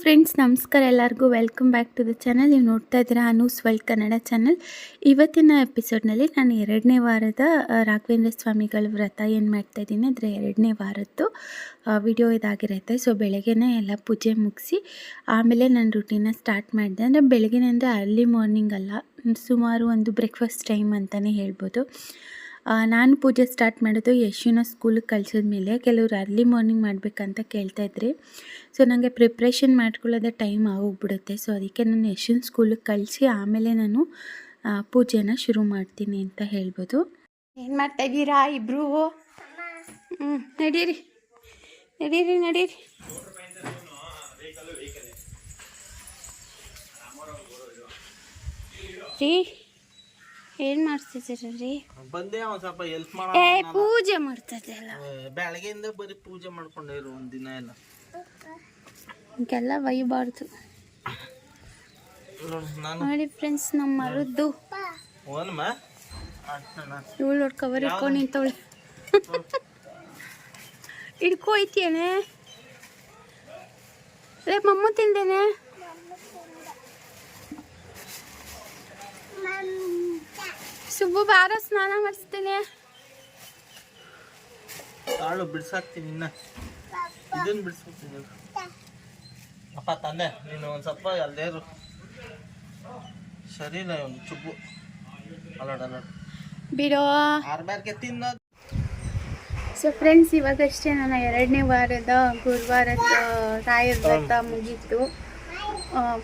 Friends ನಮಸ್ಕಾರ. ಎಲ್ಲರಿಗೂ welcome back to the channel ನೀವು ನೋಡ್ತಾ ಇದ್ದೀರಾ ಅನೂಸ್ ವರ್ಲ್ಡ್ ಕನ್ನಡ ಚಾನಲ್ ಇವತ್ತಿನ ಎಪಿಸೋಡ್ನಲ್ಲಿ ನಾನು ಎರಡನೇ ವಾರದ ರಾಘವೇಂದ್ರ ಸ್ವಾಮಿಗಳ ವ್ರತ ಏನು ಮಾಡ್ತಾ ಇದ್ದೀನಿ ಅಂದರೆ ಎರಡನೇ ವಾರದ್ದು ವಿಡಿಯೋ ಇದಾಗಿರುತ್ತೆ. ಸೊ ಬೆಳಗ್ಗೆನೇ ಎಲ್ಲ ಪೂಜೆ ಮುಗಿಸಿ, ಆಮೇಲೆ ನಾನು ರುಟೀನ ಸ್ಟಾರ್ಟ್ ಮಾಡಿದೆ. ಅಂದರೆ ಬೆಳಗ್ಗೆನೆ ಅಂದರೆ ಅರ್ಲಿ ಮಾರ್ನಿಂಗ್ ಅಲ್ಲ, ಸುಮಾರು ಒಂದು ಬ್ರೇಕ್ಫಾಸ್ಟ್ ಟೈಮ್ ಅಂತಲೇ ಹೇಳ್ಬೋದು. ನಾನು ಪೂಜೆ ಸ್ಟಾರ್ಟ್ ಮಾಡೋದು ಯಶುನ ಸ್ಕೂಲಿಗೆ ಕಳ್ಸಿದ ಮೇಲೆ ಕೆಲವರು ಅರ್ಲಿ ಮಾರ್ನಿಂಗ್ ಮಾಡಬೇಕಂತ ಕೇಳ್ತಾ ಇದ್ರಿ. ಸೊ ನನಗೆ ಪ್ರಿಪ್ರೇಷನ್ ಮಾಡ್ಕೊಳ್ಳೋದೇ ಟೈಮ್ ಆಗೋಗ್ಬಿಡುತ್ತೆ. ಸೊ ಅದಕ್ಕೆ ನಾನು ಯಶುನ್ ಸ್ಕೂಲಿಗೆ ಕಳಿಸಿ ಆಮೇಲೆ ನಾನು ಪೂಜೆನ ಶುರು ಮಾಡ್ತೀನಿ ಅಂತ ಹೇಳ್ಬೋದು. ಏನು ಮಾಡ್ತಾ ಇದ್ದೀರಾ ಇಬ್ಬರು ಹ್ಞೂ ನಡೀರಿ. ನಡೀರಿ ನಡೀರಿ. ರೀ ಏನು ಮಾಡ್ತಿದ್ದೀರಿ ರೀ? ಬಂದೆ ಒಂದ್ ಸ್ವಲ್ಪ ಹೆಲ್ಪ್ ಮಾಡ ಏ ಪೂಜೆ ಮಾಡ್ತಿದ್ದೆಲ್ಲ ಬೆಳಗ್ಗೆಯಿಂದ ಬರೀ ಪೂಜೆ ಮಾಡ್ಕೊಂಡಿರು ಒಂದ್ ದಿನ ಎಲ್ಲ ಹಿಂಗೆಲ್ಲ ಒಯ್ಯಬಾರ್ದು ನೋಡು, ಫ್ರೆಂಡ್ಸ್ ನಮ್ಮ ಮರದ್ದು. ಇವಳು ನೋಡಿ ಕವರ್ ಇಟ್ಕೊಂಡು ನಿಂತವಳೆ. ಹಿಡ್ಕೊಯ್ತೇನೆ ರೇ ಮಮ್ಮ ತಿಂದೇನೆ? ಸುಬ್ಬು ಬಾರ ಸ್ನಾನ ಮಾಡಿಸ್ತೀನಿ. ಕಾಳು ಬಿಡ್ಸಾಕ್ತೀನಿ ಇನ್ನ. ಇದನ್ನ ಬಿಡ್ಸ್ಕೊತೀನಿ ಅಪ್ಪ ತಂದೆ ನೀನು ಒಂದು ಸ್ವಲ್ಪ ಅಲ್ಲೇ ಇರು. ಸರಿ ಇಲ್ಲ ಒಂದು ಚುಬ್ಬು. ಅಲ್ಲೋಡ ಅಲ್ಲೋಡ ಬಿಡೋ. ಆರ್ಬ್ಯಾರ್ಗೆ ತಿನ್ನೋದು. ಸೊ ಫ್ರೆಂಡ್ಸ್ ಇವಾಗಷ್ಟೇ ನನ್ನ ಎರಡನೇ ವಾರದ ಗುರುವಾರದ ರಾಯರ್ ವ್ರತ ಮುಗೀತು.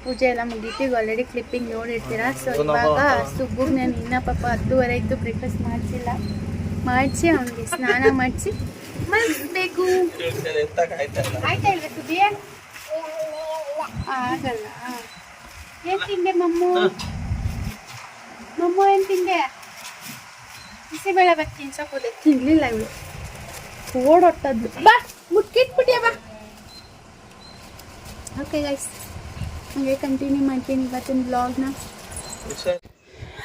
ಪೂಜೆ ಎಲ್ಲ ಮುಗೀತೀವಿ ಆಲ್ರೆಡಿ ಕ್ಲಿಪ್ಪಿಂಗ್ ನೋಡಿರ್ತೀರಾ? ಸೊ ಇವಾಗ ಸುಬ್ಬುಗ್ ನಾನು ಇನ್ನ ಪಾಪ ಹತ್ತುವರೆ ಇತ್ತು ಬ್ರೇಕ್ಫಾಸ್ಟ್ ಮಾಡಿಸಿಲ್ಲ. ಮಾಡಿಸಿ ಅವನಿಗೆ ಸ್ನಾನ ಮಾಡಿಸಿ. ಮಲಗಿಸ್ಬೇಕು ಆಯ್ತಾ ಇಲ್ವಾ ಸುಬ್ಬಿ ಆಗಲ್ಲ ಏನ್ ತಿಂದೆ ಮಮ್ಮು? ಮಮ್ಮು ಏನ್ ತಿಂದೆ? ಬಿಸಿಬೇಳೆ ಬಾತ್ ತಿನ್ಸಕ್ಕೆ ತಿನ್ಲಿಲ್ಲ ಇವಳು. ಓಡೊಟ್ಟದ್ದು ಬಾ ಮುಟ್ಕಿಟ್ಬಿಟ್ಟಿಯ ಬಾ. ಓಕೆ ಗೈಸ್ ಹಾಗೆ ಕಂಟಿನ್ಯೂ ಮಾಡ್ತೀನಿ ಇವತ್ತಿನ ಬ್ಲಾಗ್ನ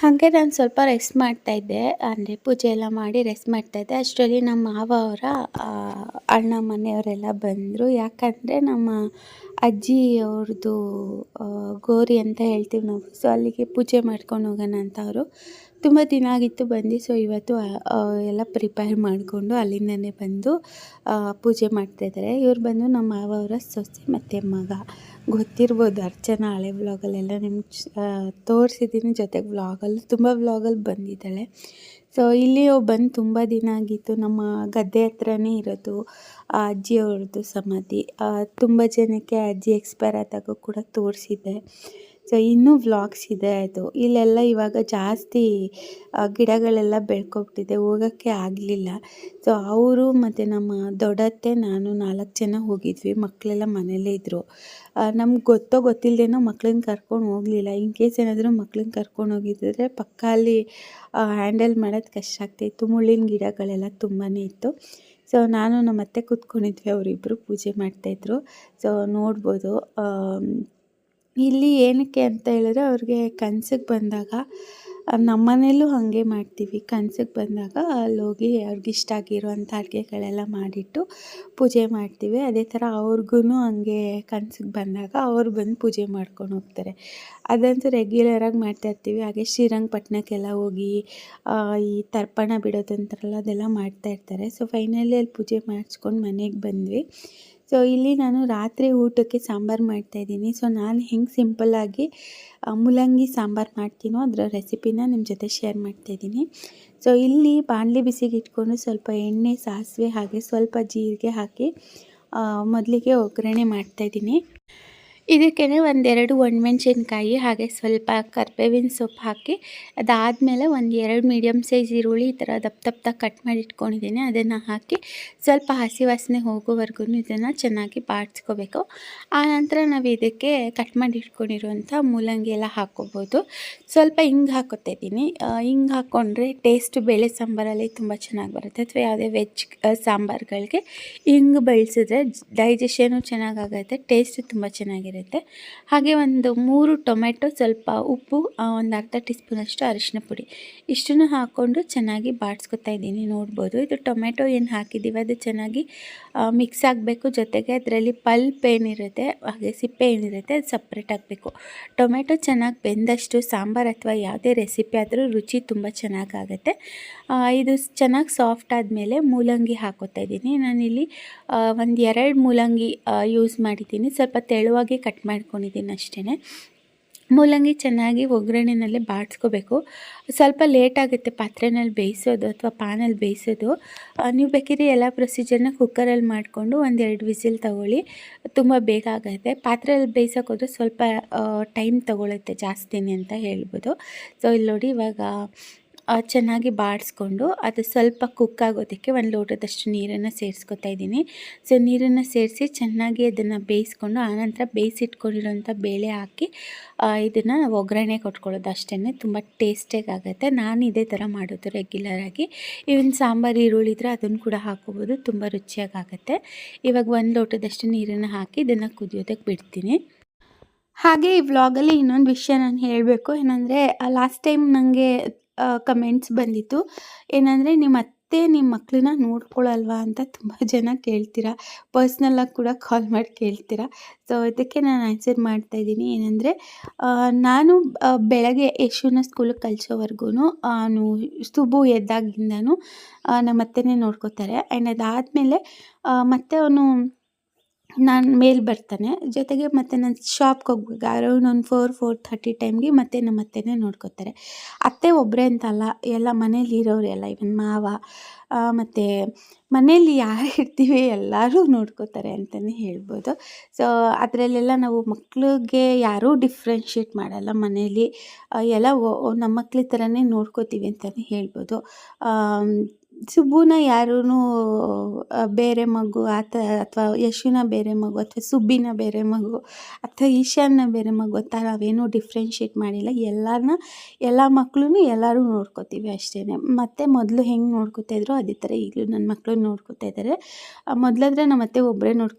ಹಾಗೆ ನಾನು ಸ್ವಲ್ಪ ರೆಸ್ಟ್ ಮಾಡ್ತಾ ಇದ್ದೆ. ಅಂದರೆ ಪೂಜೆ ಎಲ್ಲ ಮಾಡಿ ರೆಸ್ಟ್ ಮಾಡ್ತಾ ಇದ್ದೆ. ಅಷ್ಟರಲ್ಲಿ ನಮ್ಮ ಮಾವ ಅವರ ಅಣ್ಣ ಮನೆಯವರೆಲ್ಲ ಬಂದರು. ಯಾಕಂದರೆ ನಮ್ಮ ಅಜ್ಜಿ ಅವ್ರದ್ದು ಗೋರಿ ಅಂತ ಹೇಳ್ತೀವಿ ನಾವು. ಸೊ ಅಲ್ಲಿಗೆ ಪೂಜೆ ಮಾಡ್ಕೊಂಡು ಹೋಗೋಣ ಅಂತ ಅವರು. ತುಂಬ ದಿನ ಆಗಿತ್ತು ಬಂದು. ಸೊ ಇವತ್ತು ಎಲ್ಲ ಪ್ರಿಪೇರ್ ಮಾಡಿಕೊಂಡು ಅಲ್ಲಿಂದನೇ ಬಂದು ಪೂಜೆ ಮಾಡ್ತಾಯಿದ್ದಾರೆ ಇವ್ರು ಬಂದು ನಮ್ಮ ಮಾವ ಅವರ ಸೊಸೆ ಮತ್ತು ಮಗ. ಗೊತ್ತಿರ್ಬೋದು ಅರ್ಚನಾ ಹಳೆ ವ್ಲಾಗಲ್ಲೆಲ್ಲ ನಿಮ್ಗೆ ತೋರಿಸಿದ್ದೀನಿ ಜೊತೆಗೆ ವ್ಲಾಗಲ್ಲಿ, ತುಂಬ ವ್ಲಾಗಲ್ಲಿ ಬಂದಿದ್ದಾಳೆ. ಸೊ ಇಲ್ಲಿ ಬಂದು ತುಂಬ ದಿನ ಆಗಿತ್ತು. ನಮ್ಮ ಗದ್ದೆ ಹತ್ರನೇ ಇರೋದು ಆ ಅಜ್ಜಿಯವ್ರದ್ದು ಸಮಾಧಿ. ತುಂಬ ಜನಕ್ಕೆ ಅಜ್ಜಿ ಎಕ್ಸ್ಪೈರ್ ಆದಾಗ ಕೂಡ ತೋರಿಸಿದ್ದೆ. ಸೊ ಇನ್ನೂ ವ್ಲಾಗ್ಸ್ ಇದೆ ಅದು. ಇಲ್ಲೆಲ್ಲ ಇವಾಗ ಜಾಸ್ತಿ ಗಿಡಗಳೆಲ್ಲ ಬೆಳ್ಕೊಬಿಟ್ಟಿದೆ ಹೋಗೋಕ್ಕೆ ಆಗಲಿಲ್ಲ. ಸೊ ಅವರು ಮತ್ತು ನಮ್ಮ ದೊಡ್ಡತ್ತೆ ನಾನು ನಾಲ್ಕು ಜನ ಹೋಗಿದ್ವಿ ಮಕ್ಕಳೆಲ್ಲ ಮನೇಲೇ ಇದ್ದರು ನಮ್ಗೆ ಗೊತ್ತೋ ಗೊತ್ತಿಲ್ಲದೇನೋ ಮಕ್ಳನ್ನ ಕರ್ಕೊಂಡು ಹೋಗಲಿಲ್ಲ. ಇನ್ ಕೇಸ್ ಏನಾದರೂ ಮಕ್ಳನ್ನ ಕರ್ಕೊಂಡು ಹೋಗಿದ್ದರೆ ಪಕ್ಕ ಅಲ್ಲಿ ಹ್ಯಾಂಡಲ್ ಮಾಡೋದು ಕಷ್ಟ ಆಗ್ತಾಯಿತ್ತು ಮುಳ್ಳಿನ ಗಿಡಗಳೆಲ್ಲ ತುಂಬಾ ಇತ್ತು. ಸೊ ನಾನು ನಮ್ಮ ಅತ್ತೆ ಕೂತ್ಕೊಂಡಿದ್ವಿ ಅವರಿಬ್ಬರು ಪೂಜೆ ಮಾಡ್ತಾಯಿದ್ರು ಸೊ ನೋಡ್ಬೋದು ಇಲ್ಲಿ ಏನಕ್ಕೆ ಅಂತ ಹೇಳಿದ್ರೆ ಅವ್ರಿಗೆ ಕನ್ಸಿಗೆ ಬಂದಾಗ, ನಮ್ಮ ಮನೇಲೂ ಹಾಗೆ ಮಾಡ್ತೀವಿ. ಕನ್ಸಿಗೆ ಬಂದಾಗ ಅಲ್ಲಿ ಹೋಗಿ ಅವ್ರಿಗೆ ಇಷ್ಟ ಆಗಿರೋವಂಥ ಅಡುಗೆಗಳೆಲ್ಲ ಮಾಡಿಟ್ಟು ಪೂಜೆ ಮಾಡ್ತೀವಿ. ಅದೇ ಥರ ಅವ್ರಿಗೂ ಹಾಗೆ ಕನ್ಸಿಗೆ ಬಂದಾಗ ಅವ್ರು ಬಂದು ಪೂಜೆ ಮಾಡ್ಕೊಂಡು ಹೋಗ್ತಾರೆ. ಅದಂತೂ ರೆಗ್ಯುಲರಾಗಿ ಮಾಡ್ತಾಯಿರ್ತೀವಿ ಹಾಗೆ ಶ್ರೀರಂಗಪಟ್ಟಣಕ್ಕೆಲ್ಲ ಹೋಗಿ ಈ ತರ್ಪಣ ಬಿಡೋದಂತಾರಲ್ಲ ಅದೆಲ್ಲ ಮಾಡ್ತಾಯಿರ್ತಾರೆ ಸೊ ಫೈನಲಿ ಅಲ್ಲಿ ಪೂಜೆ ಮಾಡಿಸ್ಕೊಂಡು ಮನೆಗೆ ಬಂದ್ವಿ. ಸೊ ಇಲ್ಲಿ ನಾನು ರಾತ್ರಿ ಊಟಕ್ಕೆ ಸಾಂಬಾರು ಮಾಡ್ತಾಯಿದ್ದೀನಿ ಸೊ ನಾನು ಹೆಂಗೆ ಸಿಂಪಲ್ಲಾಗಿ ಮೂಲಂಗಿ ಸಾಂಬಾರು ಮಾಡ್ತೀನೋ ಅದರ ರೆಸಿಪಿನ ನಿಮ್ಮ ಜೊತೆ ಶೇರ್ ಮಾಡ್ತಾಯಿದ್ದೀನಿ ಸೊ ಇಲ್ಲಿ ಬಾಣಲೆ ಬಿಸಿಗೆ ಇಟ್ಕೊಂಡು ಸ್ವಲ್ಪ ಎಣ್ಣೆ, ಸಾಸಿವೆ ಹಾಗೆ ಸ್ವಲ್ಪ ಜೀರಿಗೆ ಹಾಕಿ ಮೊದಲಿಗೆ ಒಗ್ಗರಣೆ ಮಾಡ್ತಾಯಿದ್ದೀನಿ ಇದಕ್ಕೆ ಒಂದೆರಡು ಒಣಮೆಣ್ಸಿನ್ಕಾಯಿ ಹಾಗೆ ಸ್ವಲ್ಪ ಕರ್ಬೇವಿನ ಸೊಪ್ಪು ಹಾಕಿ, ಅದಾದಮೇಲೆ ಒಂದು ಎರಡು ಮೀಡಿಯಮ್ ಸೈಜ್ ಈರುಳ್ಳಿ ಈ ಥರ ದಪ್ಪ ದಪ್ಪ ಕಟ್ ಮಾಡಿ ಇಟ್ಕೊಂಡಿದ್ದೀನಿ. ಅದನ್ನು ಹಾಕಿ ಸ್ವಲ್ಪ ಹಸಿ ವಾಸನೆ ಹೋಗೋವರೆಗೂ ಇದನ್ನು ಚೆನ್ನಾಗಿ ಬಾಡಿಸ್ಕೋಬೇಕು ಆನಂತರ ನಾವು ಇದಕ್ಕೆ ಕಟ್ ಮಾಡಿ ಇಟ್ಕೊಂಡಿರುವಂಥ ಮೂಲಂಗಿ ಎಲ್ಲ ಹಾಕ್ಕೋಬೋದು ಸ್ವಲ್ಪ ಹಿಂಗೆ ಹಾಕೋತಾ ಇದ್ದೀನಿ. ಹಿಂಗೆ ಹಾಕ್ಕೊಂಡ್ರೆ ಟೇಸ್ಟ್ ಬೇಳೆ ಸಾಂಬಾರಲ್ಲಿ ತುಂಬ ಚೆನ್ನಾಗಿ ಬರುತ್ತೆ. ಅಥವಾ ಯಾವುದೇ ವೆಜ್ ಸಾಂಬಾರುಗಳಿಗೆ ಹಿಂಗೆ ಬಳಸಿದ್ರೆ ಡೈಜೆಷನು ಚೆನ್ನಾಗಾಗುತ್ತೆ ಟೇಸ್ಟು ತುಂಬ ಚೆನ್ನಾಗಿರುತ್ತೆ. ಹಾಗೆ ಒಂದು ಮೂರು ಟೊಮೆಟೊ, ಸ್ವಲ್ಪ ಉಪ್ಪು ಒಂದು ಅರ್ಧ ಟೀ ಸ್ಪೂನಷ್ಟು ಅರಿಶಿನ ಪುಡಿ. ಇಷ್ಟನ್ನು ಹಾಕ್ಕೊಂಡು ಚೆನ್ನಾಗಿ ಬಾಡಿಸ್ಕೊತಾ ಇದ್ದೀನಿ, ನೋಡ್ಬೋದು. ಇದು ಟೊಮೆಟೊ ಏನು ಹಾಕಿದ್ದೀವಿ, ಅದು ಚೆನ್ನಾಗಿ ಮಿಕ್ಸ್ ಆಗಬೇಕು. ಜೊತೆಗೆ ಅದರಲ್ಲಿ ಪಲ್ಪ್ ಏನಿರುತ್ತೆ, ಹಾಗೆ ಸಿಪ್ಪೆ ಏನಿರುತ್ತೆ, ಅದು ಸಪ್ರೇಟ್ ಆಗಬೇಕು ಟೊಮೆಟೊ ಚೆನ್ನಾಗಿ ಬೆಂದಷ್ಟು, ಸಾಂಬಾರು ಅಥವಾ ಯಾವುದೇ ರೆಸಿಪಿ ಆದರೂ ರುಚಿ ತುಂಬ ಚೆನ್ನಾಗಾಗುತ್ತೆ. ಇದು ಚೆನ್ನಾಗಿ ಸಾಫ್ಟ್ ಆದಮೇಲೆ ಮೂಲಂಗಿ ಹಾಕೋತಾ ಇದ್ದೀನಿ. ನಾನಿಲ್ಲಿ ಒಂದು ಎರಡು ಮೂಲಂಗಿ ಯೂಸ್ ಮಾಡಿದ್ದೀನಿ. ಸ್ವಲ್ಪ ತೆಳುವಾಗಿ ಕಟ್ ಮಾಡ್ಕೊಂಡಿದ್ದೀನಿ ಅಷ್ಟೇ ಮೂಲಂಗಿ ಚೆನ್ನಾಗಿ ಒಗ್ಗರಣೆನಲ್ಲಿ ಬಾಡಿಸ್ಕೋಬೇಕು. ಸ್ವಲ್ಪ ಲೇಟ್ ಆಗುತ್ತೆ ಪಾತ್ರೆನಲ್ಲಿ ಬೇಯಿಸೋದು ಅಥವಾ ಪಾನಲ್ಲಿ ಬೇಯಿಸೋದು. ನೀವು ಬೇಕಿದ್ರೆ ಎಲ್ಲ ಪ್ರೊಸೀಜರ್ನ ಕುಕ್ಕರಲ್ಲಿ ಮಾಡಿಕೊಂಡು ಒಂದೆರಡು ವಿಸಿಲ್ ತಗೊಳ್ಳಿ. ತುಂಬ ಬೇಗ ಆಗುತ್ತೆ. ಪಾತ್ರೆಯಲ್ಲಿ ಬೇಯಿಸೋಕೋದ್ರೆ ಸ್ವಲ್ಪ ಟೈಮ್ ತಗೊಳುತ್ತೆ ಜಾಸ್ತಿನೇ ಅಂತ ಹೇಳ್ಬೋದು. ಸೊ ಇಲ್ಲಿ ನೋಡಿ ಇವಾಗ ಚೆನ್ನಾಗಿ ಬಾಡಿಸ್ಕೊಂಡು ಅದು ಸ್ವಲ್ಪ ಕುಕ್ ಆಗೋದಕ್ಕೆ ಒಂದು ಲೋಟದಷ್ಟು ನೀರನ್ನು ಸೇರಿಸ್ಕೊತಾ ಇದ್ದೀನಿ. ಸೊ ನೀರನ್ನು ಸೇರಿಸಿ ಚೆನ್ನಾಗಿ ಅದನ್ನು ಬೇಯಿಸ್ಕೊಂಡು ಆನಂತರ ಬೇಯಿಸಿಟ್ಕೊಂಡಿರೋಂಥ ಬೇಳೆ ಹಾಕಿ ಇದನ್ನು ಒಗ್ಗರಣೆ ಕೊಟ್ಕೊಳ್ಳೋದು ಅಷ್ಟೇ ತುಂಬ ಟೇಸ್ಟಿಯಾಗಿ ಆಗುತ್ತೆ. ನಾನು ಇದೇ ಥರ ಮಾಡೋದು ರೆಗ್ಯುಲರಾಗಿ ಇವನ್ ಸಾಂಬಾರು, ಈರುಳ್ಳಿ ಇದ್ರೆ ಅದನ್ನು ಕೂಡ ಹಾಕೋಬೋದು. ತುಂಬ ರುಚಿಯಾಗಿ ಆಗುತ್ತೆ. ಇವಾಗ ಒಂದು ಲೋಟದಷ್ಟು ನೀರನ್ನು ಹಾಕಿ ಇದನ್ನು ಕುದಿಯೋದಕ್ಕೆ ಬಿಡ್ತೀನಿ. ಹಾಗೆ ಈ ವ್ಲಾಗಲ್ಲಿ ಇನ್ನೊಂದು ವಿಷಯ ನಾನು ಹೇಳಬೇಕು. ಏನಂದರೆ ಲಾಸ್ಟ್ ಟೈಮ್ ನನಗೆ ಕಮೆಂಟ್ಸ್ ಬಂದಿತ್ತು. ಏನಂದರೆ, ನಿಮ್ಮ ಅತ್ತೆ ನಿಮ್ಮ ಮಕ್ಕಳನ್ನ ನೋಡ್ಕೊಳ್ಳಲ್ವಾ ಅಂತ ತುಂಬ ಜನ ಕೇಳ್ತೀರಾ? ಪರ್ಸ್ನಲ್ಲಾಗಿ ಕೂಡ ಕಾಲ್ ಮಾಡಿ ಕೇಳ್ತೀರಾ? ಸೊ ಇದಕ್ಕೆ ನಾನು ಆನ್ಸರ್ ಮಾಡ್ತಾ ಇದ್ದೀನಿ. ಏನಂದರೆ ನಾನು ಬೆಳಗ್ಗೆ ಯಶುನ ಸ್ಕೂಲಿಗೆ ಕಳಿಸೋವರೆಗೂ ಅವನು ಸುಬು ಎದ್ದಾಗಿಂದನೂ ನಮ್ಮ ಅತ್ತೆನೇ ನೋಡ್ಕೋತಾರೆ. ಆ್ಯಂಡ್ ಅದಾದಮೇಲೆ ಮತ್ತೆ ಅವನು ನಾನು ಮೇಲೆ ಬರ್ತಾನೆ. ಜೊತೆಗೆ ಮತ್ತೆ ನಾನು ಶಾಪ್ಗೆ ಹೋಗ್ಬೇಕು. ಅರೌಂಡ್ ಒಂದು ಫೋರ್ ಫೋರ್ ಥರ್ಟಿ ಟೈಮ್ಗೆ ಮತ್ತೆ ನಮ್ಮ ಅತ್ತೆನೇ ನೋಡ್ಕೋತಾರೆ. ಅತ್ತೆ ಒಬ್ಬರೇ ಅಂತಲ್ಲ, ಎಲ್ಲ ಮನೇಲಿ ಇರೋರು ಎಲ್ಲ ಇವನ್ ಮಾವ ಮತ್ತು ಮನೇಲಿ ಯಾರು ಇರ್ತೀವಿ ಎಲ್ಲರೂ ನೋಡ್ಕೋತಾರೆ ಅಂತಲೇ ಹೇಳ್ಬೋದು. ಸೊ ಅದರಲ್ಲೆಲ್ಲ ನಾವು ಮಕ್ಳಿಗೆ ಯಾರೂ ಡಿಫ್ರೆನ್ಷಿಯೇಟ್ ಮಾಡಲ್ಲ ಮನೇಲಿ. ಎಲ್ಲ ನಮ್ಮ ಮಕ್ಳ ಥರನೇ ನೋಡ್ಕೋತೀವಿ ಅಂತಲೇ ಹೇಳ್ಬೋದು. ಸುಬ್ಬುನ ಯಾರೂ ಬೇರೆ ಮಗು ಆ ಅಥವಾ ಯಶುನ ಬೇರೆ ಮಗು ಅಥವಾ ಸುಬ್ಬಿನ ಬೇರೆ ಮಗು ಅಥವಾ ಈಶಾನ್ನ ಬೇರೆ ಮಗು ಅಂತ ನಾವೇನೂ ಡಿಫ್ರೆನ್ಷಿಯೇಟ್ ಮಾಡಿಲ್ಲ. ಎಲ್ಲರನ್ನ ಎಲ್ಲ ಮಕ್ಕಳೂ ಎಲ್ಲರೂ ನೋಡ್ಕೋತೀವಿ ಅಷ್ಟೇ ಮತ್ತು ಮೊದಲು ಹೆಂಗೆ ನೋಡ್ಕೋತಾ ಇದ್ರು ಅದೇ ಥರ ಈಗಲೂ ನನ್ನ ಮಕ್ಕಳು ನೋಡ್ಕೋತಾ ಇದ್ದಾರೆ ಮೊದಲಾದ್ರೆ ನಮ್ಮ ಅತ್ತೆ ಒಬ್ಬರೇ ನೋಡ್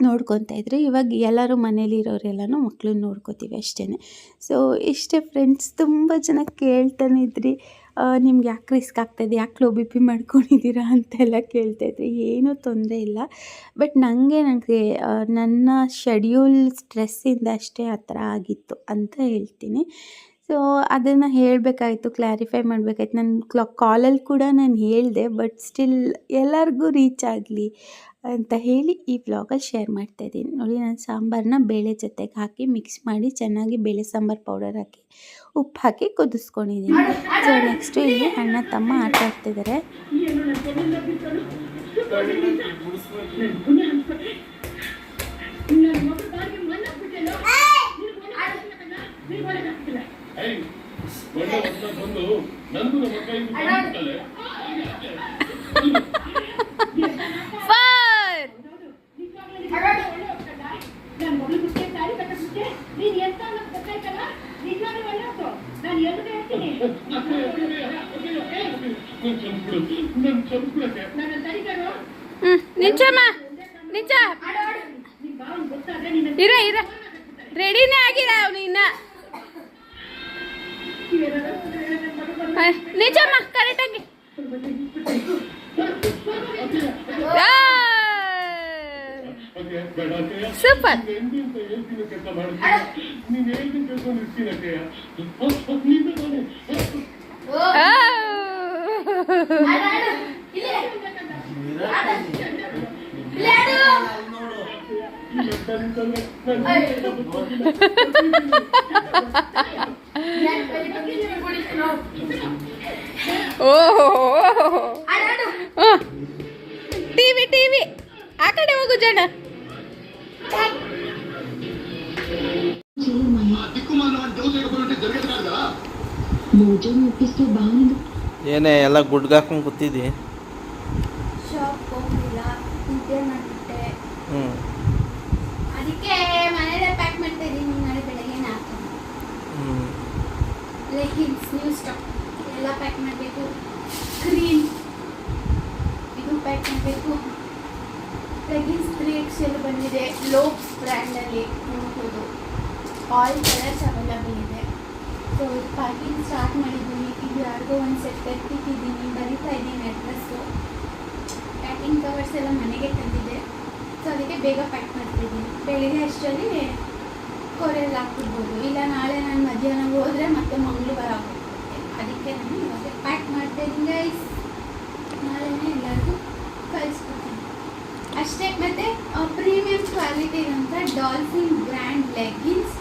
ನೋಡ್ಕೊತಾ ಇದ್ದರು ಇವಾಗ ಎಲ್ಲರೂ ಮನೇಲಿ ಇರೋರೆಲ್ಲನೂ ಮಕ್ಕಳನ್ನ ನೋಡ್ಕೋತೀವಿ ಅಷ್ಟೇ ಸೊ ಇಷ್ಟೇ ಫ್ರೆಂಡ್ಸ್ ತುಂಬ ಜನ ಕೇಳ್ತಾನೆ ಇದ್ರಿ. ನಿಮ್ಗೆ ಯಾಕೆ ರಿಸ್ಕ್ ಆಗ್ತಾಯಿದೆ ಯಾಕೆ ಲೋ ಬಿ ಪಿ ಮಾಡ್ಕೊಂಡಿದ್ದೀರಾ ಅಂತೆಲ್ಲ ಕೇಳ್ತಾಯಿದ್ರಿ ಏನೂ ತೊಂದರೆ ಇಲ್ಲ. ಬಟ್ ನನಗೆ ನನಗೆ ನನ್ನ ಶೆಡ್ಯೂಲ್ ಸ್ಟ್ರೆಸ್ಸಿಂದ ಅಷ್ಟೇ ಆ ಥರ ಆಗಿತ್ತು ಅಂತ ಹೇಳ್ತೀನಿ. ಸೊ ಅದನ್ನು ಹೇಳಬೇಕಾಯ್ತು ಕ್ಲಾರಿಫೈ ಮಾಡಬೇಕಾಯ್ತು. ನನ್ನ ಕ್ಲಾ ಕಾಲಲ್ಲಿ ಕೂಡ ನಾನು ಹೇಳಿದೆ ಬಟ್ ಸ್ಟಿಲ್ ಎಲ್ಲರಿಗೂ ರೀಚ್ ಆಗಲಿ ಅಂತ ಹೇಳಿ ಈ ವ್ಲಾಗಲ್ಲಿ ಶೇರ್ ಮಾಡ್ತಾ ಇದ್ದೀನಿ. ನೋಡಿ, ನಾನು ಸಾಂಬಾರನ್ನ ಬೇಳೆ ಜೊತೆಗೆ ಹಾಕಿ ಮಿಕ್ಸ್ ಮಾಡಿ ಚೆನ್ನಾಗಿ ಬೇಳೆ ಸಾಂಬಾರು ಪೌಡರ್ ಹಾಕಿ, ಉಪ್ಪು ಹಾಕಿ ಕುದಿಸ್ಕೊಂಡಿದ್ದೀನಿ. ಸೊ ನೆಕ್ಸ್ಟು ಇಲ್ಲಿ ಅಣ್ಣ ತಮ್ಮ ಆಟ ಆಡ್ತಿದ್ದಾರೆ ಹ್ಞೂ ನಿಂಚಮ್ಮ ನಿಂಚ. ಇರ ಇರ. ರೆಡಿನೇ ಆಗಿಲ್ಲ ಅವನು ಇನ್ನ ನಿಜಮ್ಮ ಕರೆಕ್ಟಾಗಿ ಸೂಪರ್ ಓಹೋ ಟಿವಿ ಟಿವಿ. ಆ ಕಡೆ ಹೋಗು ಜನ. ಏನೇ ಎಲ್ಲ ಗುಡ್ಗಾಕೊಂಡು ಕೂತಿದ್ದಿ? ಹ್ಞೂ ಅದಕ್ಕೆ ಪ್ಯಾಕ್ ಬೆಳಗ್ಗೆ ನ್ಯೂ ಸ್ಟಾಕ್ ಎಲ್ಲ ಪ್ಯಾಕ್ ಮಾಡಬೇಕು. ಕ್ರೀಮ್ ಇದು ಪ್ಯಾಕ್ ಮಾಡಬೇಕು. ಲೆಗಿನ್ಸ್ ತ್ರೀ ಎಕ್ಸ್ ಎಲ್ ಬಂದಿದೆ. ಲೋಕ್ಸ್ ಬ್ರ್ಯಾಂಡಲ್ಲಿ ನೋಡ್ಬೋದು. ಆಲ್ ಕಲರ್ಸ್ ಅವೈಲಬಲ್ ಇದೆ. ಸೊ ಪ್ಯಾಕಿಂಗ್ ಸ್ಟಾರ್ಟ್ ಮಾಡಿದ್ದೀನಿ. ಇದು ಯಾರಿಗೋ ಒಂದು ಸೆಟ್ ಎತ್ತಿಟ್ಟಿದ್ದೀನಿ ಬರಿತಾ ಇದ್ದೀನಿ ಅಡ್ರೆಸ್ಸು ಪ್ಯಾಕಿಂಗ್ ಕವರ್ಸ್ ಎಲ್ಲ ಮನೆಗೆ ತಂದಿದೆ. ಸೊ ಅದಕ್ಕೆ ಬೇಗ ಪ್ಯಾಕ್ ಮಾಡ್ತಿದ್ದೀನಿ. ಬೆಳಿಗ್ಗೆ ಅಷ್ಟರಲ್ಲಿ ಕೊರೆಯಲ್ಲಿ ಹಾಕ್ಬಿಡ್ಬೋದು. ಇಲ್ಲ ನಾಳೆ ನಾನು ಮಧ್ಯಾಹ್ನ ಹೋದರೆ ಮತ್ತೆ ಮಂಗಳವಾರ ಹೋಗ್ಬಿಡುತ್ತೆ ಅದಕ್ಕೆ ನಾನು ಇವಾಗ ಪ್ಯಾಕ್ ಮಾಡ್ತಾ ಇದ್ದೀನಿ ಗೈಸ್ ನಾಳೆನೇ ಎಲ್ಲರಿಗೂ ಕಳಿಸ್ಕೊಡ್ತೀನಿ. ಅಷ್ಟೇ, ಮತ್ತು ಪ್ರೀಮಿಯಂ ಕ್ವಾಲಿಟಿ ಇರೋಂಥ ಡಾಲ್ಫಿನ್ ಬ್ರ್ಯಾಂಡ್ ಲೆಗ್ಗಿನ್ಸ್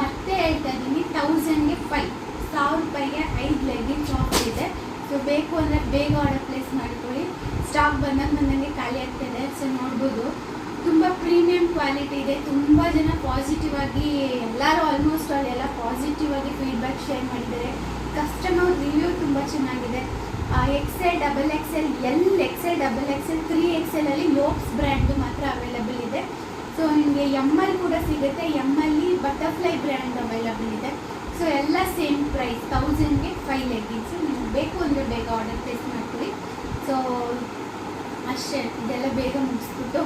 ಮತ್ತೆ ಹೇಳ್ತಾ ಇದ್ದೀನಿ ತೌಸಂಡ್ಗೆ ಫೈವ್ ಸಾವಿರ ರೂಪಾಯಿಗೆ ಐದು ಲೆಗ್ಗಿನ್ಸ್ ಆಫರ್ ಇದೆ. ಸೊ ಬೇಕು ಅಂದರೆ ಬೇಗ ಆರ್ಡರ್ ಪ್ಲೇಸ್ ಮಾಡ್ಕೊಳ್ಳಿ. ಸ್ಟಾಕ್ ಬಂದಾಗ ನನ್ನಲ್ಲಿ ಖಾಲಿ ಆಗ್ತಿದೆ ಸೊ ನೋಡ್ಬೋದು. ತುಂಬ ಪ್ರೀಮಿಯಂ ಕ್ವಾಲಿಟಿ ಇದೆ. ತುಂಬ ಜನ ಪಾಸಿಟಿವ್ ಆಗಿ, ಎಲ್ಲರೂ ಆಲ್ಮೋಸ್ಟ್ ಆಲ್ ಎಲ್ಲ ಪಾಸಿಟಿವ್ ಆಗಿ ಫೀಡ್ಬ್ಯಾಕ್ ಶೇರ್ ಮಾಡಿದ್ದಾರೆ. ಕಸ್ಟಮರ್ ರಿವ್ಯೂ ತುಂಬ ಚೆನ್ನಾಗಿದೆ. XL double XL L XL double XL three ಎಕ್ಸೆಲಲ್ಲಿ Lux brand ಮಾತ್ರ ಅವೈಲಬಲ್ ಇದೆ. ಸೊ ನಿಮಗೆ ಎಂ ಎಲ್ ಕೂಡ ಸಿಗುತ್ತೆ. ಎಂ ಅಲ್ಲಿ ಬಟರ್ಫ್ಲೈ ಬ್ರ್ಯಾಂಡ್ ಅವೈಲಬಲ್ ಇದೆ. ಸೊ ಎಲ್ಲ ಸೇಮ್ ಪ್ರೈಸ್ ತೌಸಂಡ್ಗೆ ಫೈವ್ ಲೆಗ್ಗಿನ್ಸು ನಿಮ್ಗೆ ಬೇಕು ಅಂದರೆ ಬೇಗ ಆರ್ಡರ್ ಪ್ಲೇಸ್ ಮಾಡ್ತೀವಿ ಸೊ ಅಷ್ಟೇ, ಇದೆಲ್ಲ ಬೇಗ ಮುಗಿಸ್ಬಿಟ್ಟು